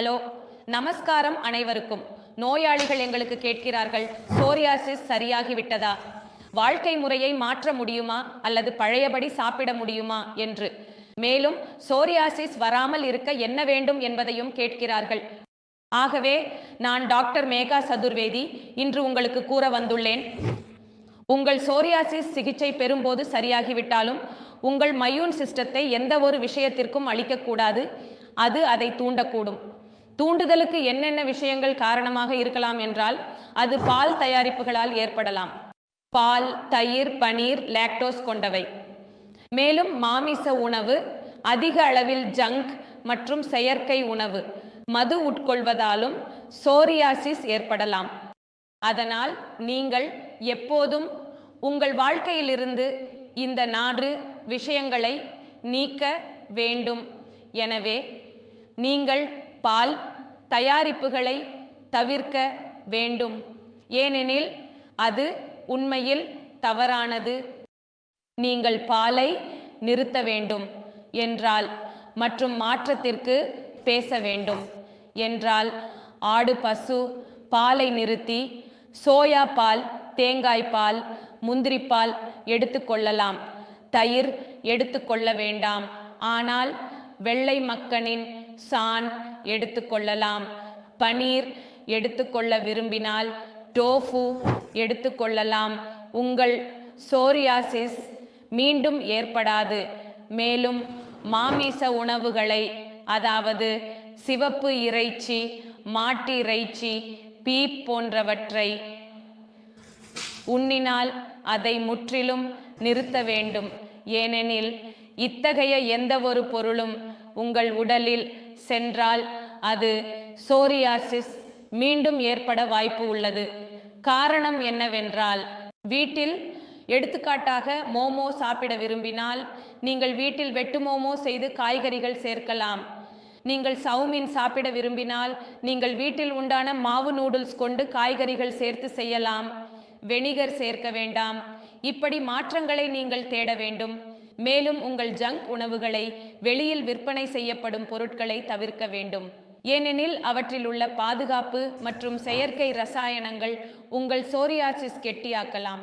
Hello நமஸ்காரம் அனைவருக்கும். நோயாளிகள் எங்களுக்கு கேட்கிறார்கள் சோரியாசிஸ் சரியாகிவிட்டதா? வாழ்க்கை முறையை மாற்ற முடியுமா? அல்லது பழையபடி சாப்பிட முடியுமா? என்று. மேலும் சோரியாசிஸ் வராமல் இருக்க என்ன வேண்டும் என்பதையும் கேட்கிறார்கள். ஆகவே நான் டாக்டர் மேகா சதுர்வேதி இன்று உங்களுக்கு கூற வந்துள்ளேன். உங்கள் சோரியாசிஸ் சிகிச்சை பெறும்போது சரியாகிவிட்டாலும் உங்கள் மயூன் சிஸ்டத்தை எந்த ஒரு விஷயத்திற்கும் அளிக்கக்கூடாது. அது அதை தூண்டக்கூடும். தூண்டுதலுக்கு என்னென்ன விஷயங்கள் காரணமாக இருக்கலாம் என்றால் அது பால் தயாரிப்புகளால் ஏற்படலாம். பால் தயிர் பனீர் லாக்டோஸ் கொண்டவை. மேலும் மாமிச உணவு அதிக அளவில் ஜங்க் மற்றும் செயற்கை உணவு மது உட்கொள்வதாலும் சோரியாசிஸ் ஏற்படலாம். அதனால் நீங்கள் எப்போதும் உங்கள் வாழ்க்கையிலிருந்து இந்த நான்கு விஷயங்களை நீக்க வேண்டும். எனவே நீங்கள் பால் தயாரிப்புகளை தவிர்க்க வேண்டும். ஏனெனில் அது உண்மையில் தவறானது. நீங்கள் பாலை நிறுத்த வேண்டும் என்றால் மற்றும் மாற்றத்திற்கு பேச வேண்டும் என்றால் ஆடு பசு பாலை நிறுத்தி சோயா பால் தேங்காய் பால் முந்திரி பால் எடுத்துக்கொள்ளலாம் தயிர் எடுத்துக்கொள்ள வேண்டாம். ஆனால் வெள்ளை மக்கனின் சான் எடுத்துக்கொள்ளலாம். பனீர் எடுத்துக்கொள்ள விரும்பினால் டோஃபு எடுத்துக்கொள்ளலாம். உங்கள் சோரியாசிஸ் மீண்டும் ஏற்படாது. மேலும் மாமிச உணவுகளை அதாவது சிவப்பு இறைச்சி மாட்டு இறைச்சி பீப் போன்றவற்றை உண்ணினால் அதை முற்றிலும் நிறுத்த வேண்டும். ஏனெனில் இத்தகைய எந்த ஒரு பொருளும் உங்கள் உடலில் சென்றால் அது சோரியாசிஸ் மீண்டும் ஏற்பட வாய்ப்பு உள்ளது. காரணம் என்னவென்றால் வீட்டில் எடுத்துக்காட்டாக மோமோ சாப்பிட விரும்பினால் நீங்கள் வீட்டில் வெட்டு மோமோ செய்து காய்கறிகள் சேர்க்கலாம். நீங்கள் சவுமீன் சாப்பிட விரும்பினால் நீங்கள் வீட்டில் உண்டான மாவு நூடுல்ஸ் கொண்டு காய்கறிகள் சேர்த்து செய்யலாம். வெனிகர் சேர்க்க வேண்டாம். இப்படி மாற்றங்களை நீங்கள் தேட வேண்டும். மேலும் உங்கள் ஜங்க் உணவுகளை வெளியில் விற்பனை செய்யப்படும் பொருட்களை தவிர்க்க வேண்டும். ஏனெனில் அவற்றில் உள்ள பாதுகாப்பு மற்றும் செயற்கை ரசாயனங்கள் உங்கள் சோரியாசிஸ் கெட்டியாக்கலாம்.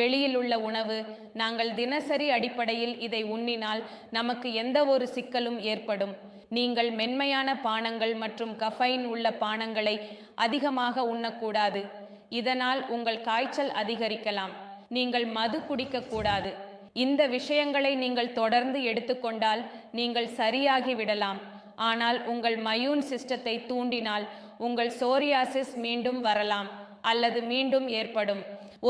வெளியில் உள்ள உணவு நாங்கள் தினசரி அடிப்படையில் இதை உண்ணினால் நமக்கு எந்த ஒரு சிக்கலும் ஏற்படும். நீங்கள் மென்மையான பானங்கள் மற்றும் கஃபைன் உள்ள பானங்களை அதிகமாக உண்ணக்கூடாது. இதனால் உங்கள் காய்ச்சல் அதிகரிக்கலாம். நீங்கள் மது குடிக்கக்கூடாது. இந்த விஷயங்களை நீங்கள் தொடர்ந்து எடுத்துக்கொண்டால் நீங்கள் சரியாகி விடலாம். ஆனால் உங்கள் மயூன் சிஸ்டத்தை தூண்டினால் உங்கள் சோரியாசிஸ் மீண்டும் வரலாம் அல்லது மீண்டும் ஏற்படும்.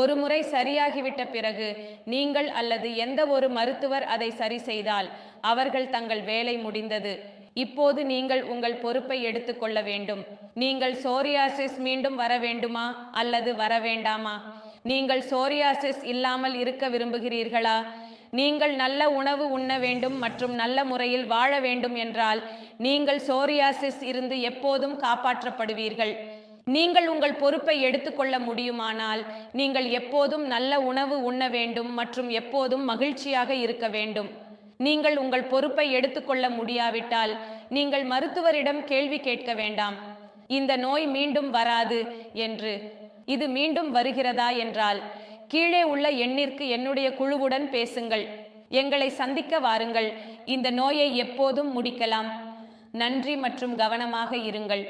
ஒரு முறை சரியாகிவிட்ட பிறகு நீங்கள் அல்லது எந்த ஒரு மருத்துவர் அதை சரி செய்தால் அவர்கள் தங்கள் வேலை முடிந்தது. இப்போது நீங்கள் உங்கள் பொறுப்பை எடுத்துக்கொள்ள வேண்டும். நீங்கள் சோரியாசிஸ் மீண்டும் வர வேண்டுமா அல்லது வர வேண்டாமா? நீங்கள் சோரியாசிஸ் இல்லாமல் இருக்க விரும்புகிறீர்களா? நீங்கள் நல்ல உணவு உண்ண வேண்டும் மற்றும் நல்ல முறையில் வாழ வேண்டும் என்றால் நீங்கள் சோரியாசிஸ் இருந்து எப்போதும் காப்பாற்றப்படுவீர்கள். நீங்கள் உங்கள் பொறுப்பை எடுத்துக்கொள்ள முடியுமானால் நீங்கள் எப்போதும் நல்ல உணவு உண்ண வேண்டும் மற்றும் எப்போதும் மகிழ்ச்சியாக இருக்க வேண்டும். நீங்கள் உங்கள் பொறுப்பை எடுத்துக்கொள்ள முடியாவிட்டால் நீங்கள் மருத்துவரிடம் கேள்வி கேட்க வேண்டாம். இந்த நோய் மீண்டும் வராது என்று இது மீண்டும் வருகிறதா என்றால் கீழே உள்ள எண்ணிற்கு என்னுடைய குழுவுடன் பேசுங்கள். எங்களை சந்திக்க வாருங்கள். இந்த நோயை எப்போதும் முடிக்கலாம். நன்றி மற்றும் கவனமாக இருங்கள்.